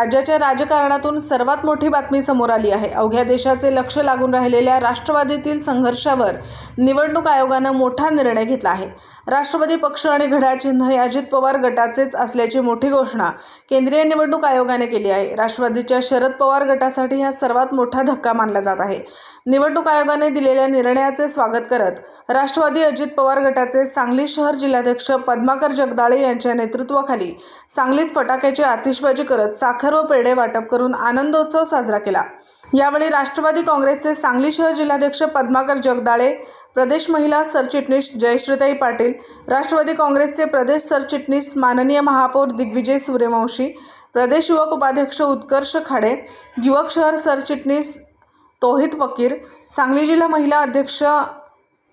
राज्याच्या राजकारणातून सर्वात मोठी बातमी समोर आली आहे. अवघ्या देशाचे लक्ष लागून राहिलेल्या राष्ट्रवादीतील संघर्षावर निवडणूक आयोगानं मोठा निर्णय घेतला आहे. राष्ट्रवादी पक्ष आणि घड्याळ चिन्ह हे अजित पवार गटाचेच असल्याची मोठी घोषणा केंद्रीय निवडणूक आयोगाने केली आहे. राष्ट्रवादीच्या शरद पवार गटासाठी हा सर्वात मोठा धक्का मानला जात आहे. निवडणूक आयोगाने दिलेल्या निर्णयाचे स्वागत करत राष्ट्रवादी अजित पवार गटाचे सांगली शहर जिल्हाध्यक्ष पद्माकर जगदाळे यांच्या नेतृत्वाखाली सांगलीत फटाक्याची आतिषबाजी करत साखर व पेढे वाटप करून आनंदोत्सव साजरा केला. यावेळी राष्ट्रवादी काँग्रेसचे सांगली शहर जिल्हाध्यक्ष पद्माकर जगदाळे प्रदेश महिला सरचिटणीस जयश्रीताई पाटील राष्ट्रवादी काँग्रेसचे प्रदेश सरचिटणीस माननीय महापौर दिग्विजय सूर्यवंशी प्रदेश युवक उपाध्यक्ष उत्कर्ष खाडे युवक शहर सरचिटणीस तोहित फकीर सांगली जिल्हा महिला अध्यक्ष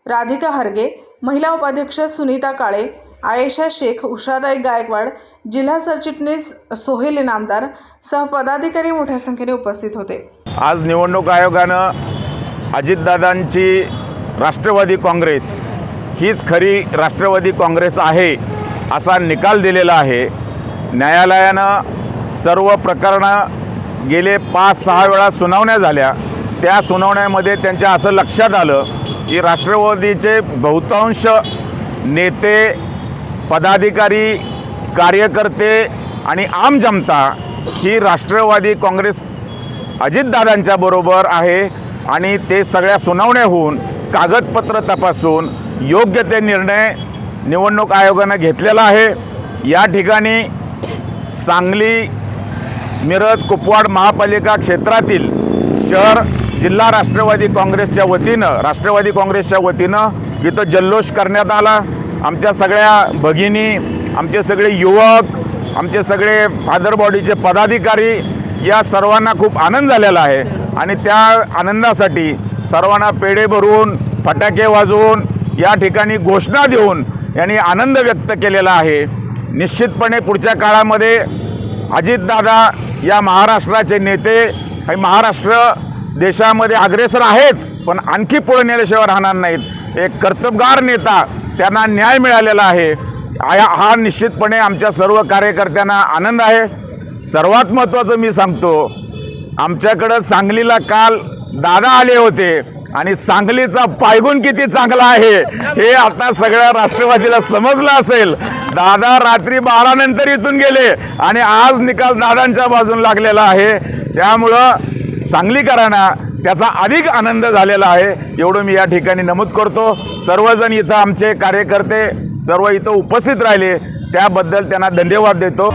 राधिका हरगे महिला उपाध्यक्ष सुनीता काळे आयेशा शेख उषादाई गायकवाड जिल्हा सरचिटणीस सोहेल इनामदार सह पदाधिकारी मोठ्या संख्येने उपस्थित होते. आज निवडणूक आयोगानं अजितदादांची राष्ट्रवादी काँग्रेस हीच खरी राष्ट्रवादी काँग्रेस आहे असा निकाल दिलेला आहे. न्यायालयानं सर्व प्रकरणं गेले पाच सहा वेळा सुनावण्या झाल्या. त्या सुनावण्यामध्ये त्यांच्या असं लक्षात आलं की राष्ट्रवादीचे बहुतांश नेते पदाधिकारी कार्यकर्ते आणि आम जनता ही राष्ट्रवादी काँग्रेस अजितदादांच्या बरोबर आहे आणि ते सगळ्या सुनावण्या होऊन कागदपत्र तपासून योग्य ते निर्णय निवडणूक आयोगानं घेतलेला आहे. या ठिकाणी सांगली मिरज कुपवाड महापालिका क्षेत्रातील शहर जिल्हा राष्ट्रवादी काँग्रेसच्या वतीनं राष्ट्रवादी काँग्रेसच्या वतीनं इथं जल्लोष करण्यात आला. आमच्या सगळ्या भगिनी आमचे सगळे युवक आमचे सगळे फादर बॉडीचे पदाधिकारी या सर्वांना खूप आनंद झालेला आहे. आणि त्या आनंदासाठी सर्वांना पेढे भरून फटाके वाजवून या ठिकाणी घोषणा देऊन यांनी आनंद व्यक्त केलेला आहे. निश्चितपणे पुढच्या काळामध्ये अजितदादा या महाराष्ट्राचे नेते हे महाराष्ट्र देशामध्ये अग्रेसर आहेच पण आणखी पुढे नेल्याशिवाय राहणार नाहीत. एक कर्तबगार नेता त्यांना न्याय मिळालेला आहे. हा हा निश्चितपणे आमच्या सर्व कार्यकर्त्यांना आनंद आहे. सर्वात महत्त्वाचं मी सांगतो आमच्याकडं सांगलीला काल दादा आले होते आणि सांगलीचा पायगुण किती चांगला आहे हे आता सगळ्या राष्ट्रवादीला समजलं असेल. दादा रात्री बारा नंतर इथून गेले आणि आज निकाल दादांच्या बाजून लागलेला आहे. त्यामुळं सांगलीकरांना त्याचा अधिक आनंद झालेला आहे. एवढं मी या ठिकाणी नमूद करतो. सर्वजण इथं आमचे कार्यकर्ते सर्व इथं उपस्थित राहिले. त्याबद्दल त्यांना धन्यवाद देतो.